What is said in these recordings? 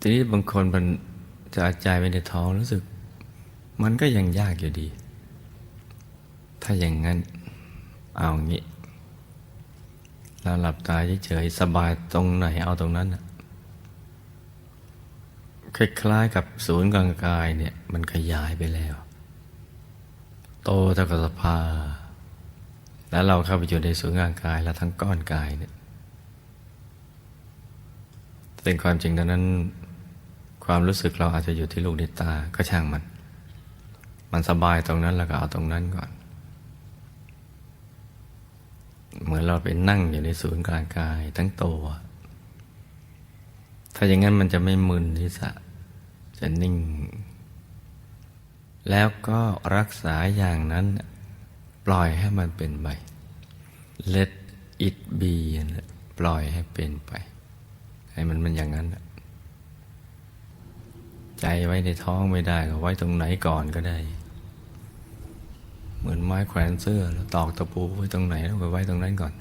ทีนี้บางคนมันจะอาใจไปในท้องรู้สึก มันก็ยังยากอยู่ดี ถ้าอย่างนั้นเอางี้ เราหลับตาเฉยๆสบายตรงไหนเอาตรงนั้นคล้ายๆกับศูนย์กลางกายเนี่ย มันขยายไปแล้ว โตเท่ากับสภา แล้วเราเข้าไปอยู่ในศูนย์กลางกายแล้วทั้งก้อนกายเนี่ยเป็นความจริงดังนั้น ความรู้สึกเราอาจจะอยู่ที่ลูกในตาก็ช่างมัน มันสบายตรงนั้นแล้วก็เอาตรงนั้นก่อน เหมือนเราไปนั่งอยู่ในศูนย์กลางกายทั้งตัวถ้าอย่างนั้นมันจะไม่มึนที่สะจะนิ่ง แล้วก็รักษาอย่างนั้นปล่อยให้มันเป็นไป let it be นปล่อยให้เป็นไป ให้มันมันอย่างนั้น ใจไว้ในท้องไม่ได้ก็ไว้ตรงไหนก่อนก็ได้ เหมือนไม้แขวนเสื้อแล้วตอกตะปูไว้ตรงไหนแล้วก็ไว้ตรงนั้นก่อน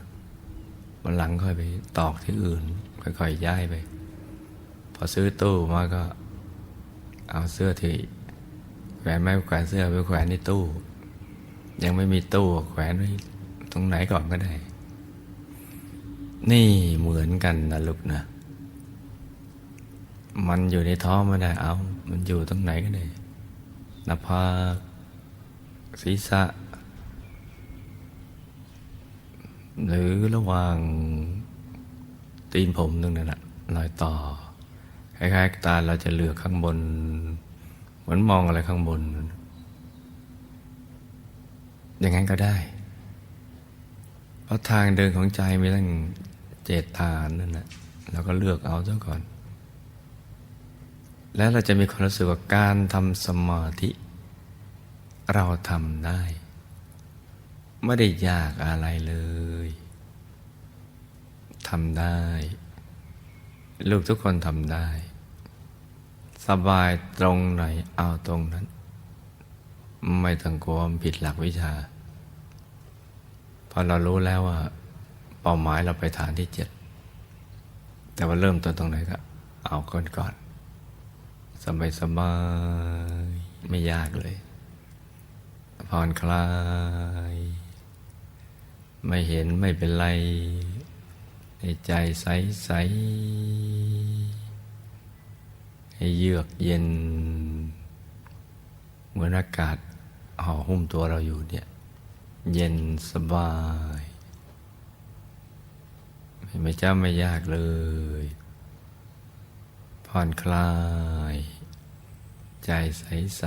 วันหลังค่อยไปตอกที่อื่น ค่อยๆย้ายไป พอซื้อตู้มาก็ เอาเสื้อที่แขวนไม้แขวนเสื้อไปแขวนในตู้ ยังไม่มีตู้แขวนไว้ตรงไหนก่อนก็ได้ นี่เหมือนกันนะลูกนะ มันอยู่ในท้องไม่ได้เอา มันอยู่ตรงไหนก็ได้หน้าผากศีรษะ หรือระหว่างตีนผมตรงนั้นแหละรอยต่อคล้ายๆตาเราจะเหลือกข้างบน เหมือนมองอะไรข้างบน อย่างนั้นก็ได้ เพราะทางเดินของใจมีตั้งเจตฐานนั่นแหละเราก็เลือกเอาซะก่อน แล้วเราจะมีความรู้สึกว่าการทำสมาธิ เราทำได้ ไม่ได้ยากอะไรเลยทำได้ ลูกทุกคนทำได้ สบายตรงไหนเอาตรงนั้น ไม่ต้องกลัวผิดหลักวิชาพราะเรารู้แล้วว่า เป้าหมายเราไปฐานที่เจ็ดแต่ว่าเริ่มต้นตรงไหนก็เอาก่อนก่อน สบายสบายไม่ยากเลยผ่อนคลาย ไม่เห็นไม่เป็นไร ในใจใสใสให้เยือกเย็น เหมือนอากาศห่อหุ้มตัวเราอยู่เนี่ย เย็นสบายไม่จ้าไม่ยากเลย ผ่อนคลาย ใจใส